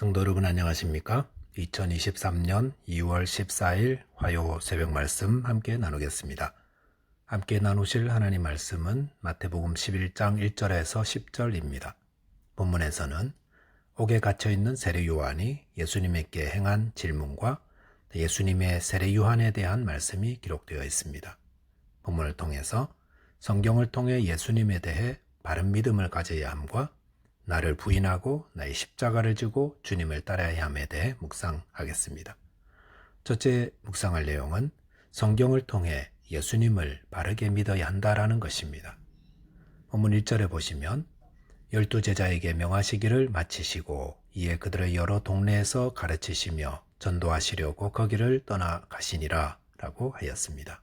성도 여러분 안녕하십니까? 2023년 2월 14일 화요 새벽 말씀 함께 나누겠습니다. 함께 나누실 하나님 말씀은 마태복음 11장 1절에서 10절입니다. 본문에서는 옥에 갇혀 있는 세례 요한이 예수님에게 행한 질문과 예수님의 세례 요한에 대한 말씀이 기록되어 있습니다. 본문을 통해서 성경을 통해 예수님에 대해 바른 믿음을 가져야 함과 나를 부인하고 나의 십자가를 지고 주님을 따라야 함에 대해 묵상하겠습니다. 첫째 묵상할 내용은 성경을 통해 예수님을 바르게 믿어야 한다라는 것입니다. 본문 1절에 보시면 열두 제자에게 명하시기를 마치시고 이에 그들의 여러 동네에서 가르치시며 전도하시려고 거기를 떠나 가시니라 라고 하였습니다.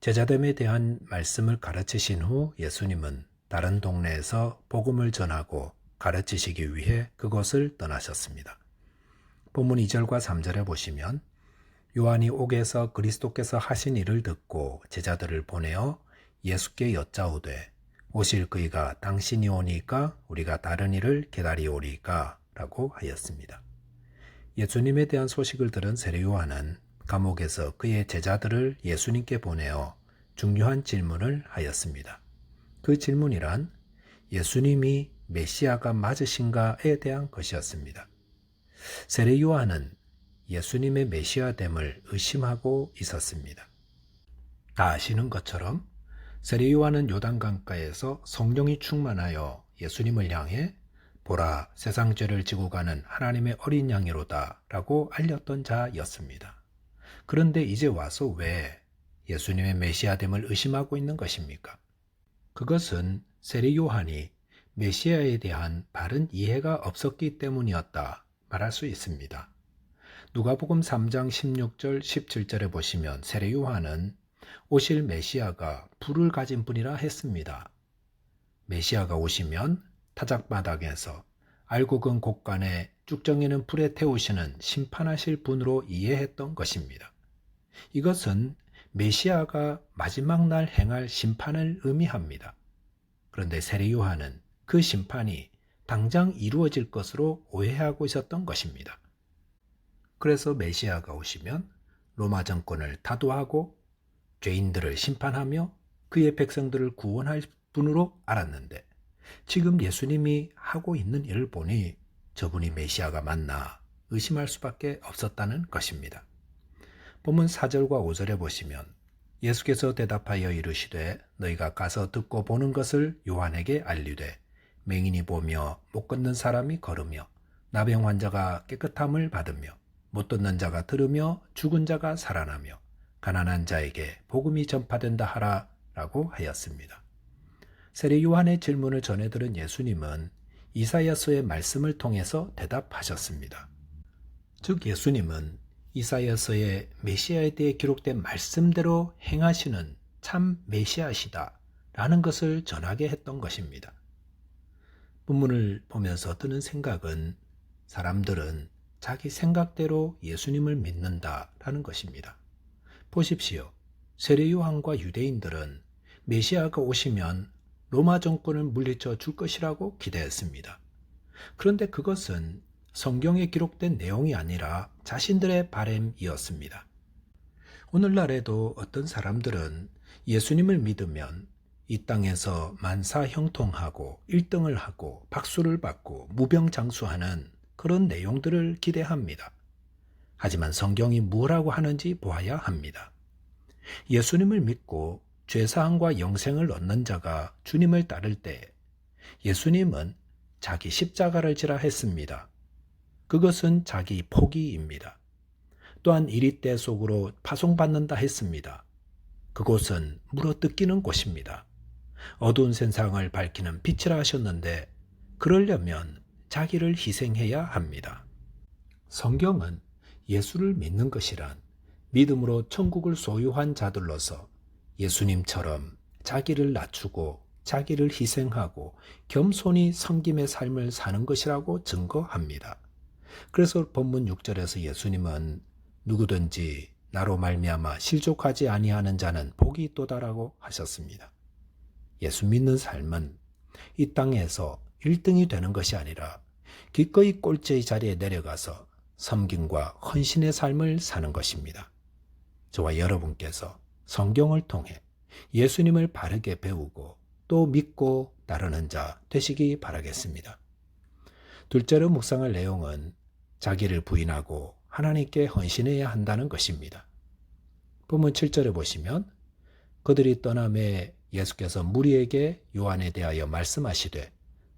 제자됨에 대한 말씀을 가르치신 후 예수님은 다른 동네에서 복음을 전하고 가르치시기 위해 그곳을 떠나셨습니다. 본문 2절과 3절에 보시면 요한이 옥에서 그리스도께서 하신 일을 듣고 제자들을 보내어 예수께 여짜오되 오실 그이가 당신이 오니까 우리가 다른 일을 기다리오리까 라고 하였습니다. 예수님에 대한 소식을 들은 세례 요한은 감옥에서 그의 제자들을 예수님께 보내어 중요한 질문을 하였습니다. 그 질문이란 예수님이 메시아가 맞으신가에 대한 것이었습니다. 세례 요한은 예수님의 메시아됨을 의심하고 있었습니다. 다 아시는 것처럼 세례 요한은 요단강가에서 성령이 충만하여 예수님을 향해 보라 세상 죄를 지고 가는 하나님의 어린 양이로다 라고 알렸던 자였습니다. 그런데 이제 와서 왜 예수님의 메시아됨을 의심하고 있는 것입니까? 그것은 세례 요한이 메시아에 대한 바른 이해가 없었기 때문이었다 말할 수 있습니다. 누가복음 3장 16절 17절에 보시면 세례 요한은 오실 메시아가 불을 가진 분이라 했습니다. 메시아가 오시면 타작바닥에서 알곡은 곡간에 쭉정이는 불에 태우시는 심판하실 분으로 이해했던 것입니다. 이것은 메시아가 마지막 날 행할 심판을 의미합니다. 그런데 세례 요한은 그 심판이 당장 이루어질 것으로 오해하고 있었던 것입니다. 그래서 메시아가 오시면 로마 정권을 타도하고 죄인들을 심판하며 그의 백성들을 구원할 분으로 알았는데 지금 예수님이 하고 있는 일을 보니 저분이 메시아가 맞나 의심할 수밖에 없었다는 것입니다. 본문 4절과 5절에 보시면 예수께서 대답하여 이르시되 너희가 가서 듣고 보는 것을 요한에게 알리되 맹인이 보며 못 걷는 사람이 걸으며 나병 환자가 깨끗함을 받으며 못 듣는 자가 들으며 죽은 자가 살아나며 가난한 자에게 복음이 전파된다 하라 라고 하였습니다. 세례 요한의 질문을 전해 들은 예수님은 이사야서의 말씀을 통해서 대답하셨습니다. 즉 예수님은 이사야서의 메시아에 대해 기록된 말씀대로 행하시는 참 메시아시다 라는 것을 전하게 했던 것입니다. 본문을 보면서 드는 생각은 사람들은 자기 생각대로 예수님을 믿는다라는 것입니다. 보십시오. 세례 요한과 유대인들은 메시아가 오시면 로마 정권을 물리쳐 줄 것이라고 기대했습니다. 그런데 그것은 성경에 기록된 내용이 아니라 자신들의 바램이었습니다. 오늘날에도 어떤 사람들은 예수님을 믿으면 이 땅에서 만사 형통하고 1등을 하고 박수를 받고 무병장수하는 그런 내용들을 기대합니다. 하지만 성경이 뭐라고 하는지 보아야 합니다. 예수님을 믿고 죄사함과 영생을 얻는 자가 주님을 따를 때 예수님은 자기 십자가를 지라 했습니다. 그것은 자기 포기입니다. 또한 이리 때 속으로 파송받는다 했습니다. 그곳은 물어뜯기는 곳입니다. 어두운 세상을 밝히는 빛이라 하셨는데 그러려면 자기를 희생해야 합니다. 성경은 예수를 믿는 것이란 믿음으로 천국을 소유한 자들로서 예수님처럼 자기를 낮추고 자기를 희생하고 겸손히 섬김의 삶을 사는 것이라고 증거합니다. 그래서 본문 6절에서 예수님은 누구든지 나로 말미암아 실족하지 아니하는 자는 복이 있도다라고 하셨습니다. 예수 믿는 삶은 이 땅에서 1등이 되는 것이 아니라 기꺼이 꼴찌의 자리에 내려가서 섬김과 헌신의 삶을 사는 것입니다. 저와 여러분께서 성경을 통해 예수님을 바르게 배우고 또 믿고 따르는 자 되시기 바라겠습니다. 둘째로 묵상할 내용은 자기를 부인하고 하나님께 헌신해야 한다는 것입니다. 본문 7절에 보시면 그들이 떠남에 예수께서 무리에게 요한에 대하여 말씀하시되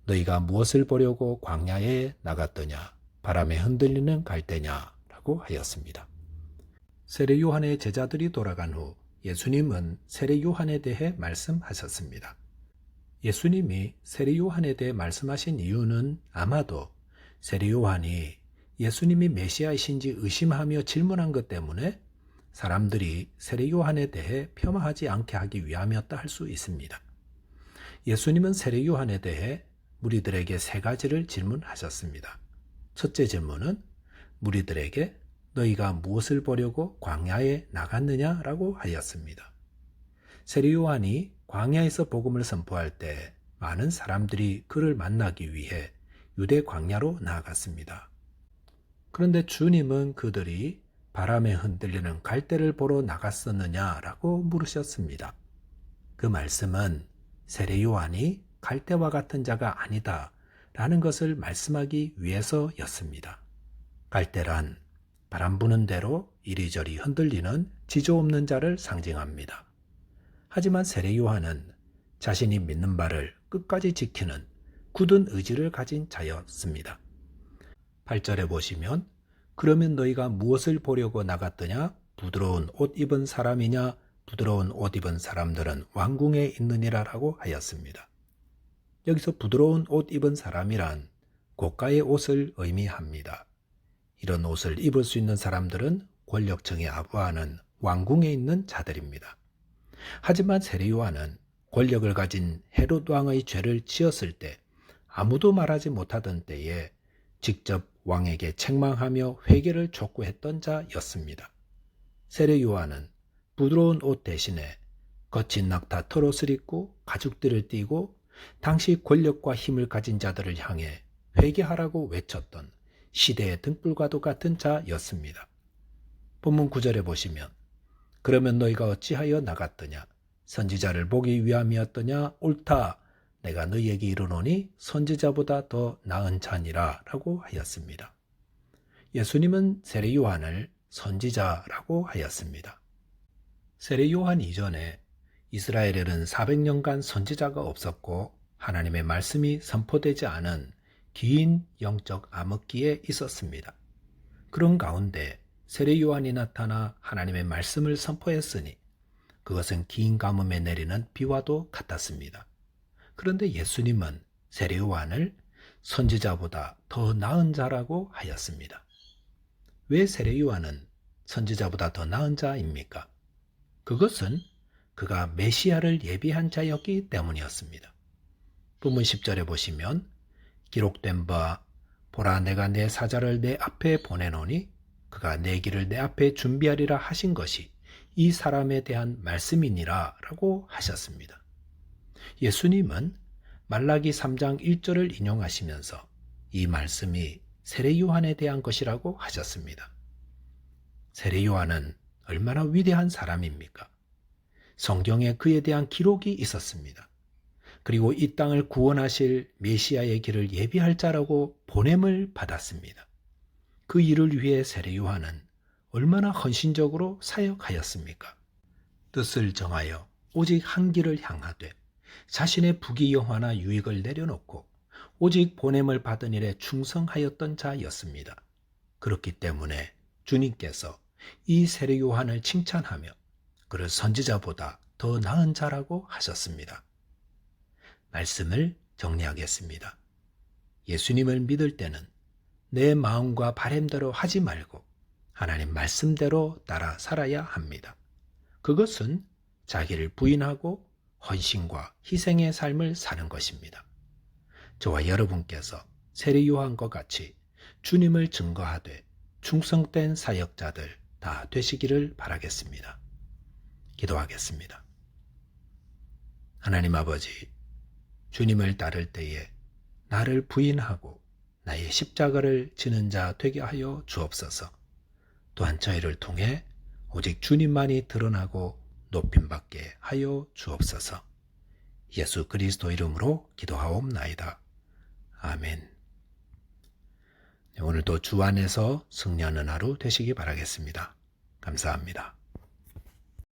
너희가 무엇을 보려고 광야에 나갔더냐 바람에 흔들리는 갈대냐라고 하였습니다. 세례 요한의 제자들이 돌아간 후 예수님은 세례 요한에 대해 말씀하셨습니다. 예수님이 세례 요한에 대해 말씀하신 이유는 아마도 세례 요한이 예수님이 메시아이신지 의심하며 질문한 것 때문에 사람들이 세례 요한에 대해 폄하하지 않게 하기 위함이었다 할 수 있습니다. 예수님은 세례 요한에 대해 무리들에게 세 가지를 질문하셨습니다. 첫째 질문은 무리들에게 너희가 무엇을 보려고 광야에 나갔느냐라고 하였습니다. 세례 요한이 광야에서 복음을 선포할 때 많은 사람들이 그를 만나기 위해 유대 광야로 나아갔습니다. 그런데 주님은 그들이 바람에 흔들리는 갈대를 보러 나갔었느냐라고 물으셨습니다. 그 말씀은 세례 요한이 갈대와 같은 자가 아니다 라는 것을 말씀하기 위해서였습니다. 갈대란 바람 부는 대로 이리저리 흔들리는 지조 없는 자를 상징합니다. 하지만 세례 요한은 자신이 믿는 바를 끝까지 지키는 굳은 의지를 가진 자였습니다. 8절에 보시면 그러면 너희가 무엇을 보려고 나갔더냐? 부드러운 옷 입은 사람이냐? 부드러운 옷 입은 사람들은 왕궁에 있느니라라고 하였습니다. 여기서 부드러운 옷 입은 사람이란 고가의 옷을 의미합니다. 이런 옷을 입을 수 있는 사람들은 권력층에 아부하는 왕궁에 있는 자들입니다. 하지만 세례 요한은 권력을 가진 헤롯 왕의 죄를 지었을 때 아무도 말하지 못하던 때에 직접 왕에게 책망하며 회개를 촉구했던 자였습니다. 세례 요한은 부드러운 옷 대신에 거친 낙타 털옷을 입고 가죽들을 띠고 당시 권력과 힘을 가진 자들을 향해 회개하라고 외쳤던 시대의 등불과도 같은 자였습니다. 본문 9절에 보시면 그러면 너희가 어찌하여 나갔더냐 선지자를 보기 위함이었더냐 옳다 내가 너희에게 이르노니 선지자보다 더 나은 자니라 라고 하였습니다. 예수님은 세례 요한을 선지자라고 하였습니다. 세례 요한 이전에 이스라엘에는 400년간 선지자가 없었고 하나님의 말씀이 선포되지 않은 긴 영적 암흑기에 있었습니다. 그런 가운데 세례 요한이 나타나 하나님의 말씀을 선포했으니 그것은 긴 가뭄에 내리는 비와도 같았습니다. 그런데 예수님은 세례 요한을 선지자보다 더 나은 자라고 하였습니다. 왜 세례 요한은 선지자보다 더 나은 자입니까? 그것은 그가 메시아를 예비한 자였기 때문이었습니다. 부문 10절에 보시면 기록된 바 보라 내가 내 사자를 내 앞에 보내노니 그가 내 길을 내 앞에 준비하리라 하신 것이 이 사람에 대한 말씀이니라 라고 하셨습니다. 예수님은 말라기 3장 1절을 인용하시면서 이 말씀이 세례 요한에 대한 것이라고 하셨습니다. 세례 요한은 얼마나 위대한 사람입니까? 성경에 그에 대한 기록이 있었습니다. 그리고 이 땅을 구원하실 메시아의 길을 예비할 자라고 보냄을 받았습니다. 그 일을 위해 세례 요한은 얼마나 헌신적으로 사역하였습니까? 뜻을 정하여 오직 한 길을 향하되 자신의 부귀영화나 유익을 내려놓고 오직 보냄을 받은 일에 충성하였던 자였습니다. 그렇기 때문에 주님께서 이 세례 요한을 칭찬하며 그를 선지자보다 더 나은 자라고 하셨습니다. 말씀을 정리하겠습니다. 예수님을 믿을 때는 내 마음과 바램대로 하지 말고 하나님 말씀대로 따라 살아야 합니다. 그것은 자기를 부인하고 헌신과 희생의 삶을 사는 것입니다. 저와 여러분께서 세례 요한과 같이 주님을 증거하되 충성된 사역자들 다 되시기를 바라겠습니다. 기도하겠습니다. 하나님 아버지, 주님을 따를 때에 나를 부인하고 나의 십자가를 지는 자 되게 하여 주옵소서. 또한 저희를 통해 오직 주님만이 드러나고 높임받게 하여 주옵소서. 예수 그리스도 이름으로 기도하옵나이다. 아멘. 네, 오늘도 주 안에서 승리하는 하루 되시기 바라겠습니다. 감사합니다.